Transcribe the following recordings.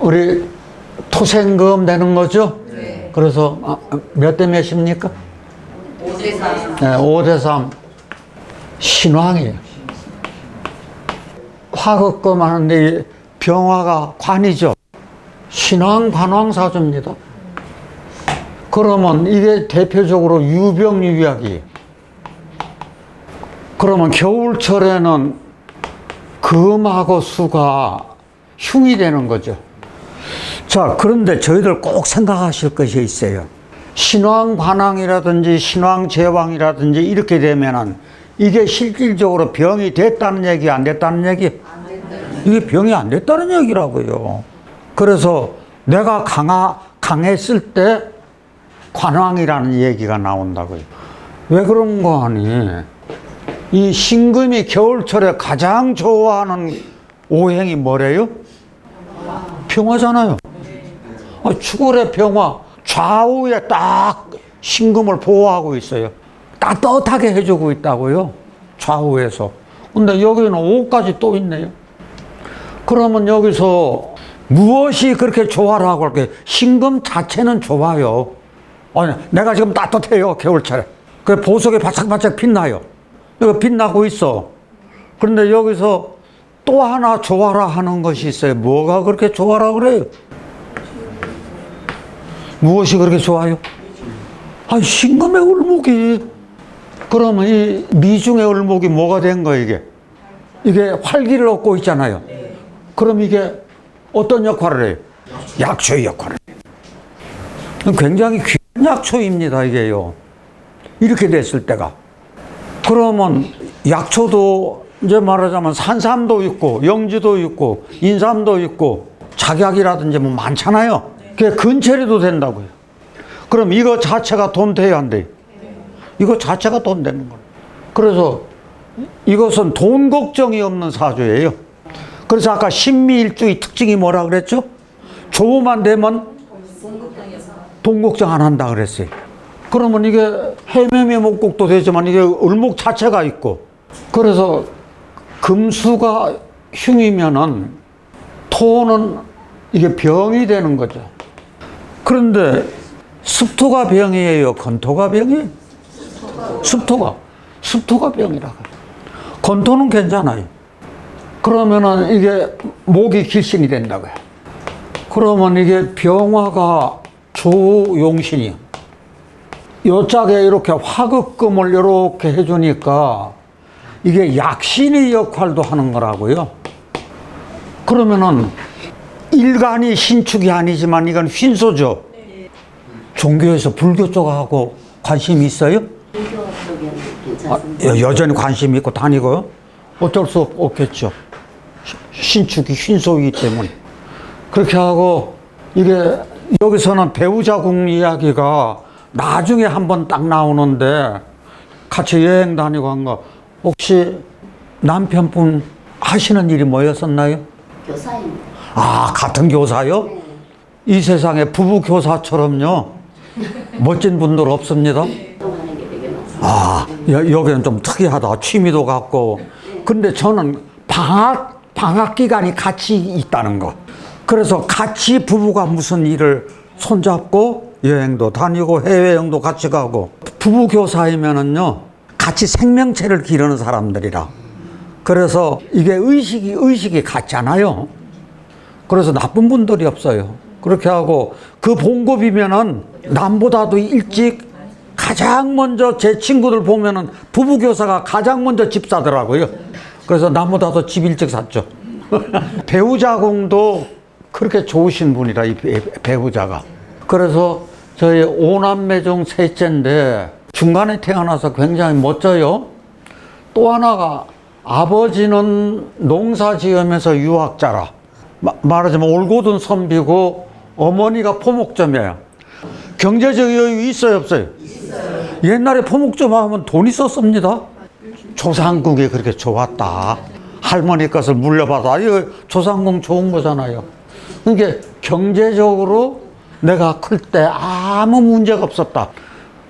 우리 토생금 되는 거죠? 그래서 아, 몇대 몇입니까? 5대 3 네, 5대 3. 신왕이에요. 화극금 하는데 이 병화가 관이죠. 신왕 관왕 사주입니다. 그러면 이게 대표적으로 유병유약이에요. 그러면 겨울철에는 금하고 수가 흉이 되는 거죠. 자, 그런데 저희들 꼭 생각하실 것이 있어요. 신왕 관왕이라든지 신왕 제왕이라든지 이렇게 되면은 이게 실질적으로 병이 됐다는 얘기 안 됐다는 얘기? 이게 병이 안 됐다는 얘기라고요. 그래서 내가 강하, 강했을 때 관왕이라는 얘기가 나온다고요. 왜 그런 거 하니? 이 신금이 겨울철에 가장 좋아하는 오행이 뭐래요? 평화잖아요. 아, 추월의 평화 좌우에 딱 신금을 보호하고 있어요. 따뜻하게 해주고 있다고요. 좌우에서. 근데 여기는 5까지 또 있네요. 그러면 여기서 무엇이 그렇게 좋아라고 할게 신금 자체는 좋아요. 아니, 내가 지금 따뜻해요, 겨울철에. 그 보석이 바짝바짝 빛나요. 여기 빛나고 있어. 그런데 여기서 또 하나 좋아라 하는 것이 있어요. 뭐가 그렇게 좋아라 그래요? 무엇이 그렇게 좋아요? 아, 신금의 을목이. 그러면 이 미중의 을목이 뭐가 된 거예요, 이게? 이게 활기를 얻고 있잖아요. 그럼 이게 어떤 역할을 해요? 약초의 역할을 해요. 굉장히 귀한 약초입니다, 이게요. 이렇게 됐을 때가. 그러면 약초도 이제 말하자면 산삼도 있고, 영지도 있고, 인삼도 있고, 작약이라든지 뭐 많잖아요. 그게 근처리도 된다고요. 그럼 이거 자체가 돈 돼야 안 돼요? 이거 자체가 돈 되는 거예요. 그래서 이것은 돈 걱정이 없는 사주예요. 그래서 아까 신미일주의 특징이 뭐라 그랬죠? 조만 되면 돈 걱정 안 한다 그랬어요. 그러면 이게 해매매 목국도 되지만 이게 을목 자체가 있고 그래서 금수가 흉이면은 토는 이게 병이 되는 거죠. 그런데 습토가 병이에요? 건토가 병이에요? 습토가. 습토가 병이라고. 건토는 괜찮아요. 그러면은 이게 목이 길신이 된다고요. 그러면 이게 병화가 조용신이요. 요 짝에 이렇게 화극금을 이렇게 해주니까 이게 약신의 역할도 하는 거라고요. 그러면은 일간이 신축이 아니지만 이건 휜소죠. 종교에서 불교 쪽하고 관심이 있어요? 아, 여전히 관심 있고 다니고요? 어쩔 수 없- 없겠죠. 시- 신축이 흰소이기 때문에. 그렇게 하고, 이게, 여기서는 배우자궁 이야기가 나중에 한 번 딱 나오는데, 같이 여행 다니고 한 거, 혹시 남편분 하시는 일이 뭐였었나요? 교사입니다. 아, 같은 교사요? 이 세상에 부부 교사처럼요. 멋진 분들 없습니다. 많습니다. 아, 여, 여기는 좀 특이하다. 취미도 같고. 근데 저는 방학, 방학 기간이 같이 있다는 거. 그래서 같이 부부가 무슨 일을 손잡고 여행도 다니고 해외여행도 같이 가고. 부부 교사이면은요, 같이 생명체를 기르는 사람들이라. 그래서 이게 의식이, 의식이 같잖아요. 그래서 나쁜 분들이 없어요. 그렇게 하고 그 봉급이면은 남보다도 일찍 가장 먼저 제 친구들 보면은 부부 교사가 가장 먼저 집 사더라고요. 그래서 남보다도 집 일찍 샀죠. 배우자공도 그렇게 좋으신 분이라 이 배- 배우자가. 그래서 저희 오남매 중 셋째인데 중간에 태어나서 굉장히 멋져요. 또 하나가 아버지는 농사 지으면서 유학자라. 마- 말하자면 올곧은 선비고 어머니가 포목점이에요. 경제적 여유 있어요, 없어요? 옛날에 포목점 하면 돈이 썼습니다. 조상국이 그렇게 좋았다. 할머니 것을 물려받아. 이거 조상국 좋은 거잖아요. 그러니까 경제적으로 내가 클 때 아무 문제가 없었다.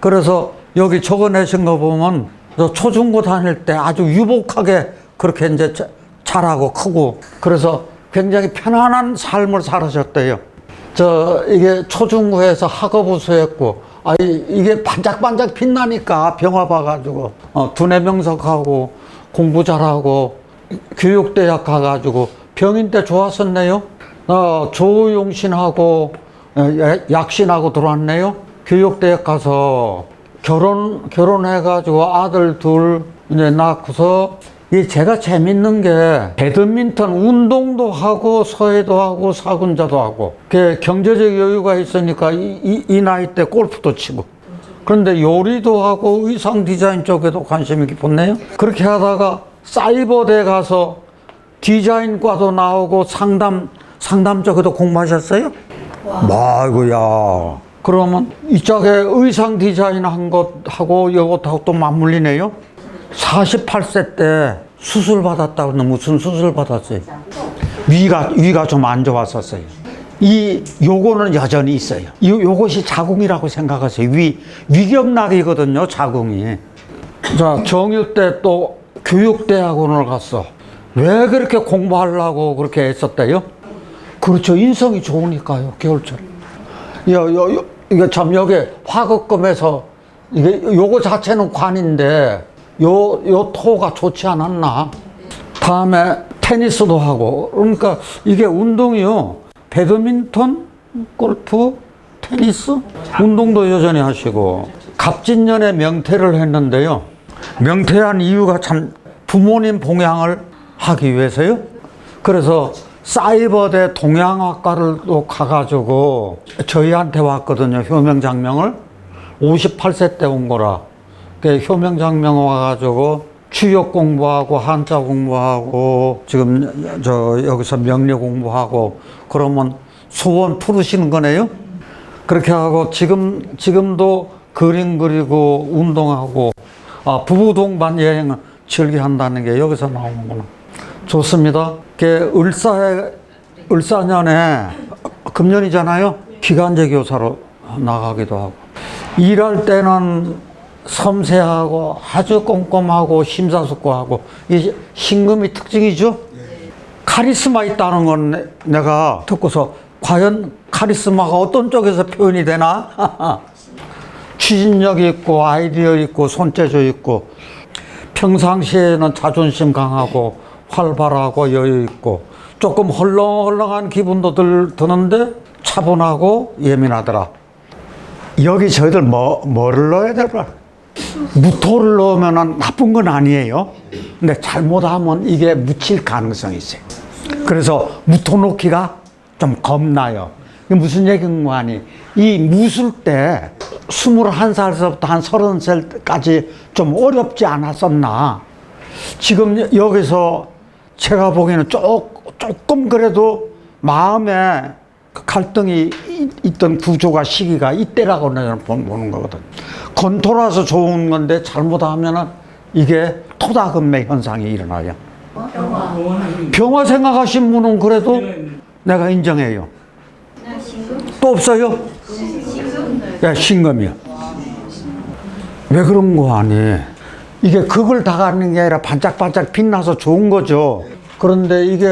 그래서 여기 적어내신 거 보면 저 초중고 다닐 때 아주 유복하게 그렇게 이제 자- 잘하고 크고 그래서 굉장히 편안한 삶을 살으셨대요. 저 이게 초중고에서 학업 우수했고 아 이- 이게 반짝반짝 빛나니까 병화 봐가지고 어, 두뇌 명석하고 공부 잘하고 교육대학 가가지고 병인 때 좋았었네요. 어, 조용신하고 어, 야- 약신하고 들어왔네요. 교육대학 가서 결혼 결혼해가지고 아들 둘 이제 낳고서 이 제가 재밌는 게 배드민턴 운동도 하고 서예도 하고 사군자도 하고 그 경제적 여유가 있으니까 이, 이, 이 나이 때 골프도 치고 그런데 요리도 하고 의상 디자인 쪽에도 관심이 깊었네요. 그렇게 하다가 사이버대 가서 디자인과도 나오고 상담 상담 쪽에도 공부하셨어요? 아이고야. 그러면 이쪽에 의상 디자인 한 것하고 이것하고 또 맞물리네요. 48세 때 수술 받았다고 하는데 무슨 수술 받았어요? 위가 위가 좀 안 좋았었어요. 이 요거는 여전히 있어요. 이 요것이 자궁이라고 생각하세요. 위 위경락이거든요, 자궁이. 자, 정유 때또 교육대학원을 갔어. 왜 그렇게 공부하려고 그렇게 했었대요? 그렇죠. 인성이 좋으니까요, 겨울철. 여, 여, 여, 이게 참, 여기 화극금에서, 이게, 요거 자체는 관인데, 요, 요 토가 좋지 않았나? 다음에 테니스도 하고, 그러니까 이게 운동이요. 배드민턴, 골프, 테니스, 운동도 여전히 하시고, 갑진년에 명퇴를 했는데요. 명퇴한 이유가 참 부모님 봉양을 하기 위해서요. 그래서 사이버대 동양학과를 또 가가지고 저희한테 왔거든요. 효명장명을. 58세 때 온 거라. 그 효명장명 와가지고 추역 공부하고 한자 공부하고 지금 저 여기서 명리 공부하고 그러면 소원 풀으시는 거네요. 그렇게 하고 지금 지금도 그림 그리고 운동하고 아, 부부 동반 여행을 즐겨한다는 게 여기서 나오는구나. 좋습니다. 그 을사에 을사년에 금년이잖아요. 기간제 교사로 나가기도 하고 일할 때는 섬세하고 아주 꼼꼼하고 심사숙고하고 이 신금이 특징이죠. 카리스마 있다는 건 내- 내가 듣고서 과연 카리스마가 어떤 쪽에서 표현이 되나? 추진력이 있고 아이디어 있고 손재주 있고 평상시에는 자존심 강하고 활발하고 여유 있고 조금 헐렁헐렁한 기분도 들, 드는데 차분하고 예민하더라. 여기 저희들 뭐, 뭐를 넣어야 될까? 무토를 넣으면 나쁜 건 아니에요. 근데 잘못하면 이게 묻힐 가능성이 있어요. 그래서 무토 넣기가 좀 겁나요. 이게 무슨 얘기인 거 아니? 이 무술 때 21살서부터 한 30살까지 좀 어렵지 않았었나? 지금 여기서 제가 보기에는 조, 조금 그래도 마음에 그 갈등이 이- 있던 구조가 시기가 이때라고 보- 보는 거거든. 건토라서 좋은 건데 잘못하면은 이게 토다금매 현상이 일어나요. 병화 생각하신 분은 그래도 내가 인정해요. 또 없어요? 예, 신금이요. 왜 그런 거 아니? 이게 극을 다 가는 게 아니라 반짝반짝 빛나서 좋은 거죠. 그런데 이게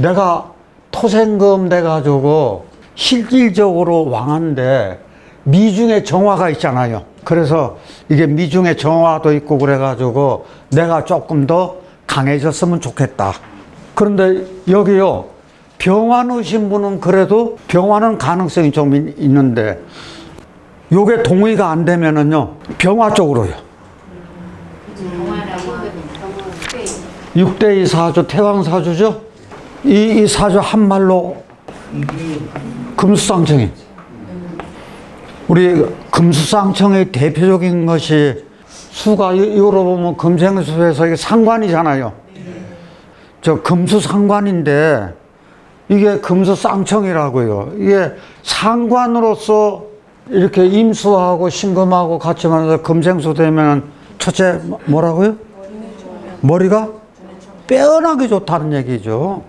내가 토생금 돼가지고 실질적으로 왕한데 미중의 정화가 있잖아요. 그래서 이게 미중의 정화도 있고 그래가지고 내가 조금 더 강해졌으면 좋겠다. 그런데 여기요. 넣으신 분은 그래도 병화는 가능성이 좀 있- 있는데 요게 동의가 안 되면은요. 병화 쪽으로요. 6대2 사주, 태왕 사주죠? 이, 이 사주 한말로 금수상청이. 우리 금수상청의 대표적인 것이 수가 이- 이거로 보면 금생수에서 이게 상관이잖아요. 저 금수 상관인데 이게 금수 쌍청이라고요. 이게 상관으로서 이렇게 임수하고 신금하고 같이 만나서 금생수 되면 첫째 뭐- 뭐라고요? 머리가 빼어나게 좋다는 얘기죠.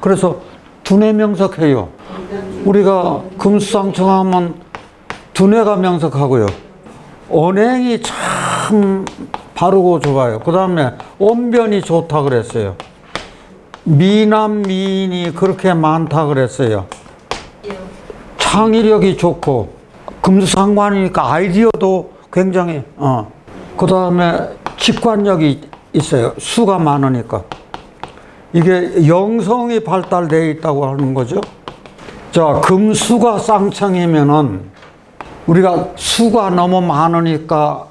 그래서 두뇌 명석해요. 우리가 금수상청하면 두뇌가 명석하고요. 언행이 참 바르고 좋아요. 그 다음에 언변이 좋다 그랬어요. 미남 미인이 그렇게 많다 그랬어요. 창의력이 좋고 금수상관이니까 아이디어도 굉장히 어. 그 다음에 직관력이 있어요. 수가 많으니까. 이게 영성이 발달되어 있다고 하는 거죠. 자, 금수가 쌍창이면은 우리가 수가 너무 많으니까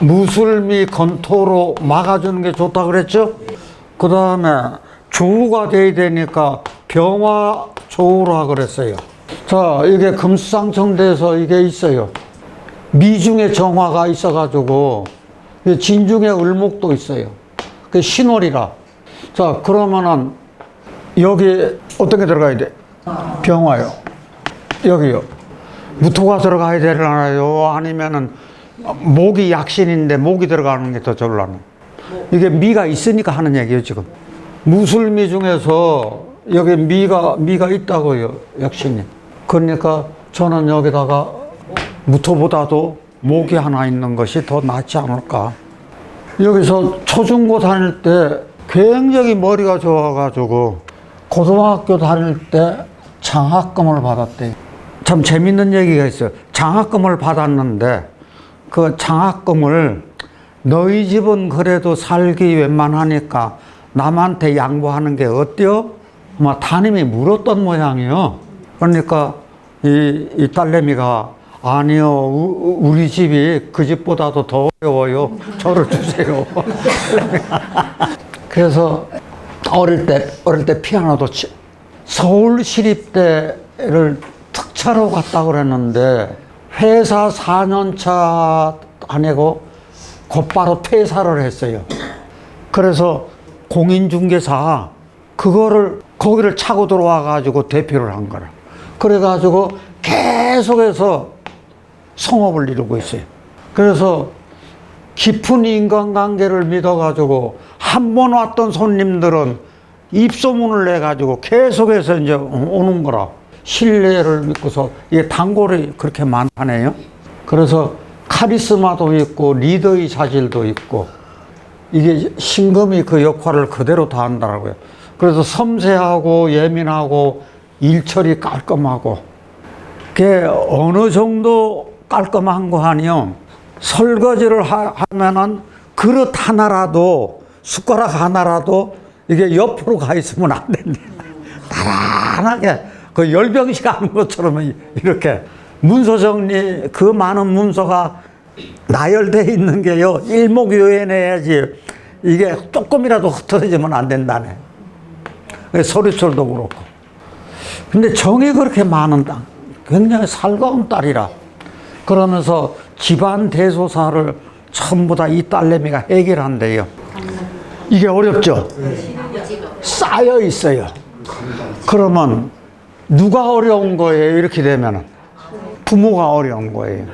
무술미 건토로 막아주는 게 좋다 그랬죠? 그 다음에 조우가 돼야 되니까 병화 조우라 그랬어요. 자, 이게 금수상청대에서 이게 있어요. 미중에 정화가 있어가지고 진중에 을목도 있어요. 그 신월이라. 자, 그러면은 여기 어떤 게 들어가야 돼? 병화요. 여기요. 무토가 들어가야 되나요? 아니면은 목이 약신인데 목이 들어가는 게더 좋을라나? 이게 미가 있으니까 하는 얘기예요, 지금. 무술미 중에서 여기 미가 미가 있다고요, 약신이. 그러니까 저는 여기다가 무토보다도 목이 하나 있는 것이 더 낫지 않을까. 여기서 초중고 다닐 때 굉장히 머리가 좋아가지고 고등학교 다닐 때 장학금을 받았대요. 참 재밌는 얘기가 있어요. 장학금을 받았는데 그 장학금을 너희 집은 그래도 살기 웬만하니까 남한테 양보하는 게 어때요? 막 담임이 물었던 모양이요. 그러니까 이, 이 딸내미가 아니요, 우- 우리 집이 그 집보다도 더 어려워요. 저를 주세요. 그래서 어릴 때, 어릴 때 피아노도 치, 서울시립대를 특차로 갔다 그랬는데 회사 4년차 다니고 곧바로 퇴사를 했어요. 그래서 공인중개사 그거를 거기를 차고 들어와 가지고 대표를 한 거라. 그래 가지고 계속해서 성업을 이루고 있어요. 그래서 깊은 인간관계를 믿어가지고 한 번 왔던 손님들은 입소문을 내가지고 계속해서 이제 오는 거라. 신뢰를 믿고서 이게 단골이 그렇게 많다네요. 그래서 카리스마도 있고 리더의 자질도 있고 이게 신금이 그 역할을 그대로 다 한다라고요. 그래서 섬세하고 예민하고 일처리 깔끔하고 그게 어느 정도 깔끔한 거 아니요. 설거지를 하, 하면은 그릇 하나라도 숟가락 하나라도 이게 옆으로 가 있으면 안 된다. 나란하게 그 열병식 하는 것처럼 이렇게 문서 정리 그 많은 문서가 나열돼 있는 게요 일목요연해야지 이게 조금이라도 흩어지면 안 된다네. 서류철도 그렇고. 근데 정이 그렇게 많은 땅, 굉장히 살가운 딸이라. 그러면서 집안 대소사를 전부 다 이 딸내미가 해결한대요. 이게 어렵죠? 쌓여 있어요. 그러면 누가 어려운 거예요? 이렇게 되면 부모가 어려운 거예요.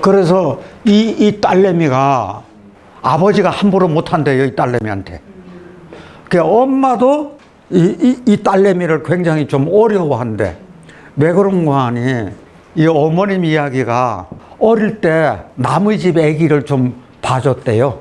그래서 이, 이 딸내미가 아버지가 함부로 못한대요, 이 딸내미한테. 그 엄마도 이, 이, 이 딸내미를 굉장히 좀 어려워한대. 왜 그런가 하니, 이 어머님 이야기가 어릴 때 남의 집 아기를 좀 봐줬대요.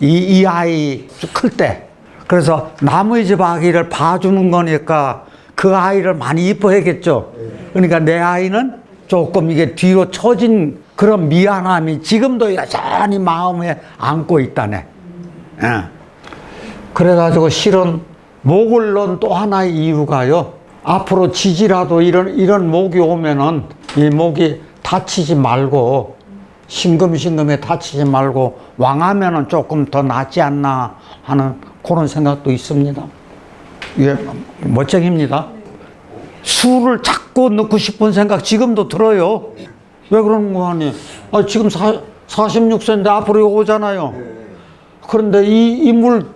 이, 이 아이 클 때. 그래서 남의 집 아기를 봐주는 거니까 그 아이를 많이 이뻐했겠죠. 그러니까 내 아이는 조금 이게 뒤로 처진 그런 미안함이 지금도 여전히 마음에 안고 있다네. 예. 그래가지고 실은 목을 넣은 또 하나의 이유가요. 앞으로 지지라도 이런, 이런 목이 오면은 이 목이 다치지 말고 싱금싱금에 다치지 말고 왕하면은 조금 더 낫지 않나 하는 그런 생각도 있습니다. 이게 멋쟁입니다. 술을 자꾸 넣고 싶은 생각 지금도 들어요. 왜 그런 거 하니? 아, 지금 사, 46세인데 앞으로 오잖아요. 그런데 이, 이 물,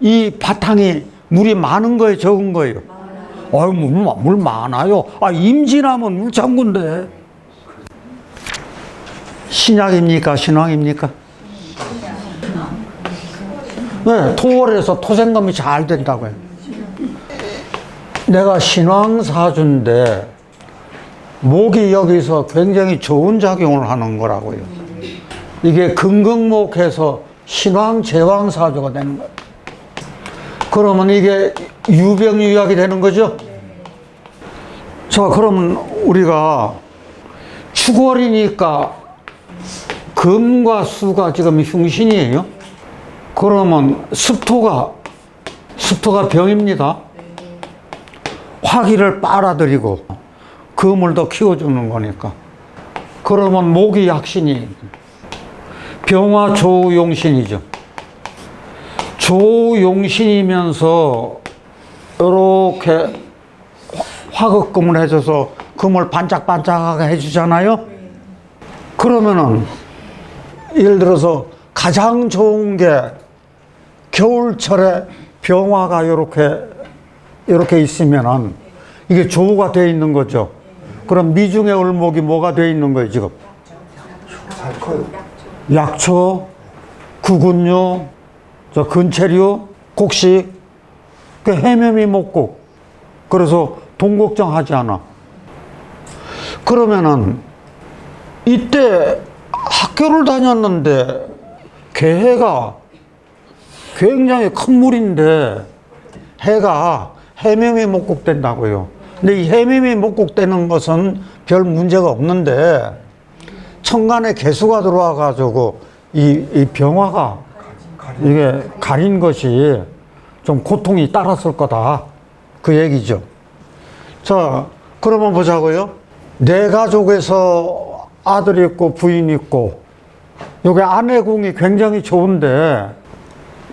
이 바탕이 물이 많은 거예요, 적은 거예요? 아유, 물, 물 많아요. 아, 임진하면 물창군데. 신약입니까? 신앙입니까? 네, 토월에서 토생감이 잘 된다고요. 내가 신왕사주인데, 목이 여기서 굉장히 좋은 작용을 하는 거라고요. 이게 금극목해서 신왕, 제왕사주가 되는 거예요. 그러면 이게 유병유약이 되는 거죠? 자, 그러면 우리가 추월이니까 금과 수가 지금 흉신이에요. 그러면 습토가 습토가 병입니다. 화기를 빨아들이고 금을 더 키워주는 거니까. 그러면 목이 약신이 병화 조용신이죠. 조용신이면서 이렇게 화극금을 해줘서 금을 반짝반짝하게 해주잖아요. 그러면은 예를 들어서 가장 좋은 게 겨울철에 병화가 이렇게 이렇게 있으면은 이게 조우가 돼 있는 거죠. 그럼 미중의 을목이 뭐가 돼 있는 거예요 지금? 약초, 구근류, 저 근체류, 곡식, 그 해면이 목국. 그래서 돈 걱정하지 않아. 그러면은 이때 학교를 다녔는데 개해가 굉장히 큰 물인데 해가 해명이 목국된다고요. 근데 이 해명이 목국되는 것은 별 문제가 없는데 천간에 개수가 들어와 가지고 이, 이 병화가 이게 가린 것이 좀 고통이 따랐을 거다. 그 얘기죠. 자, 그러면 보자고요. 내 가족에서 아들 있고 부인 있고, 여기 아내 궁이 굉장히 좋은데,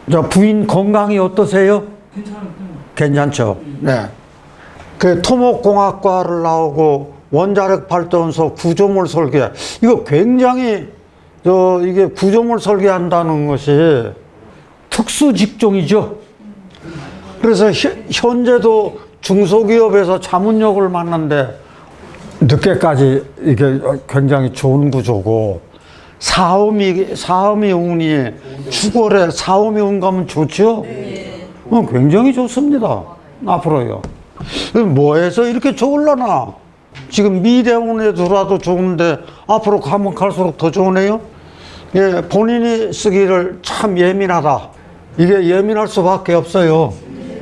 저 부인 건강이 어떠세요? 괜찮죠. 네. 그 토목공학과를 나오고 원자력 발전소 구조물 설계 이거 굉장히 저 이게 구조물 설계한다는 것이 특수 직종이죠. 그래서 현- 현재도 중소기업에서 자문역을 맡는데 늦게까지 이게 굉장히 좋은 구조고 사음이 사음이 운이 축월에 사음이 운 가면 좋죠. 어, 굉장히 좋습니다. 앞으로요. 뭐해서 이렇게 좋을라나? 지금 미대원에 들어와도 좋은데 앞으로 가면 갈수록 더 좋으네요. 예, 본인이 쓰기를 참 예민하다. 이게 예민할 수밖에 없어요.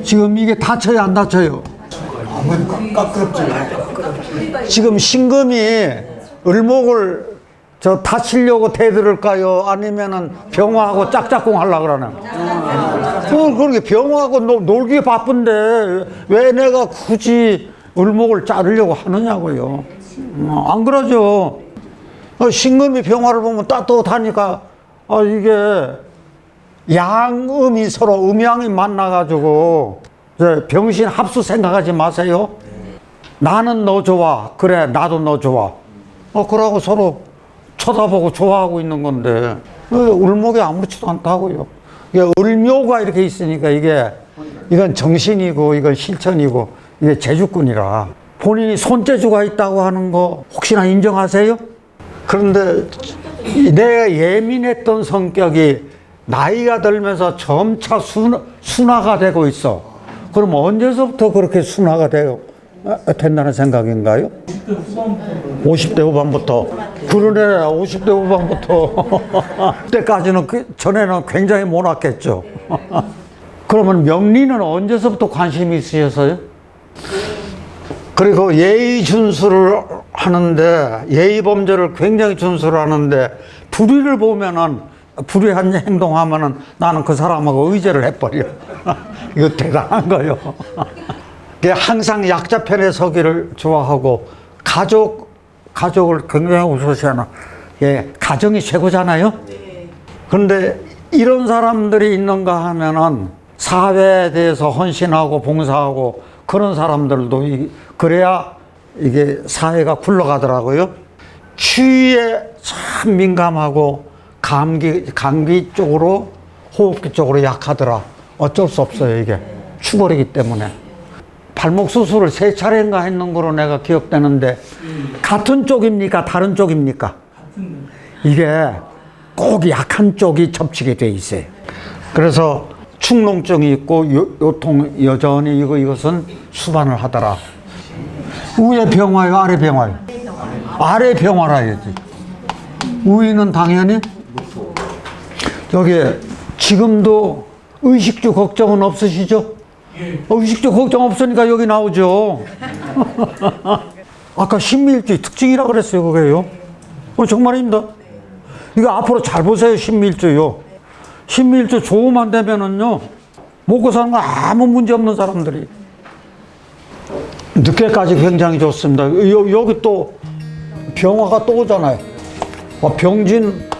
지금 이게 다쳐요, 안 다쳐요? 지금 신금이 을목을 저 다치려고 대들을까요? 아니면은 병화하고 짝짝꿍 하려고 그러나? 그, 그렇게 병화하고 놀, 놀기 바쁜데 왜 내가 굳이 을목을 자르려고 하느냐고요. 어, 안 그러죠. 어, 신금이 병화를 보면 따뜻하니까 아, 이게 양음이 서로 음양이 만나가지고 병신 합수 생각하지 마세요. 나는 너 좋아. 그래, 나도 너 좋아. 어, 그러고 서로 쳐다보고 좋아하고 있는 건데, 어, 울목이 아무렇지도 않다고요. 이게 을묘가 이렇게 있으니까 이게, 이건 정신이고, 이건 실천이고, 이게 재주꾼이라. 본인이 손재주가 있다고 하는 거 혹시나 인정하세요? 그런데 내가 예민했던 성격이 나이가 들면서 점차 순, 순화가 되고 있어. 그럼 언제서부터 그렇게 순화가 되고 아, 된다는 생각인가요? 50대 후반부터. 그러네, 50대 후반부터. 그때까지는 그 전에는 굉장히 못났겠죠. 그러면 명리는 언제서부터 관심이 있으셨어요? 그리고 예의 준수를 하는데 예의 범죄를 굉장히 준수를 하는데 불의를 보면은 불의한 행동하면은 나는 그 사람하고 의제를 해버려. 이거 대단한 거요. 항상 약자 편에 서기를 좋아하고 가족 가족을 굉장히 우선시하는 예 가정이 최고잖아요. 그런데 이런 사람들이 있는가 하면은 사회에 대해서 헌신하고 봉사하고 그런 사람들도 이- 그래야 이게 사회가 굴러가더라고요. 추위에 참 민감하고 감기 감기 쪽으로 호흡기 쪽으로 약하더라. 어쩔 수 없어요 이게 추월이기 때문에. 발목 수술을 세 차례인가 했는 거로 내가 기억되는데 같은 쪽입니까 다른 쪽입니까? 이게 꼭 약한 쪽이 접치게 돼 있어요. 그래서 축농증이 있고 요, 요통 여전히 이거 이것은 수반을 하더라. 위에 병화요, 아래 병화요? 아래 병화라 해야지. 위는 당연히 저기 지금도 의식주 걱정은 없으시죠? 어, 의식주 걱정 없으니까 여기 나오죠. 아까 신밀주의 특징이라 그랬어요, 그게요. 어, 정말입니다. 이거 앞으로 잘 보세요, 신밀주요. 신밀주 조음만 되면은요, 먹고 사는 거 아무 문제 없는 사람들이. 늦게까지 굉장히 좋습니다. 여, 여기 또 병화가 또 오잖아요. 어, 병진 음.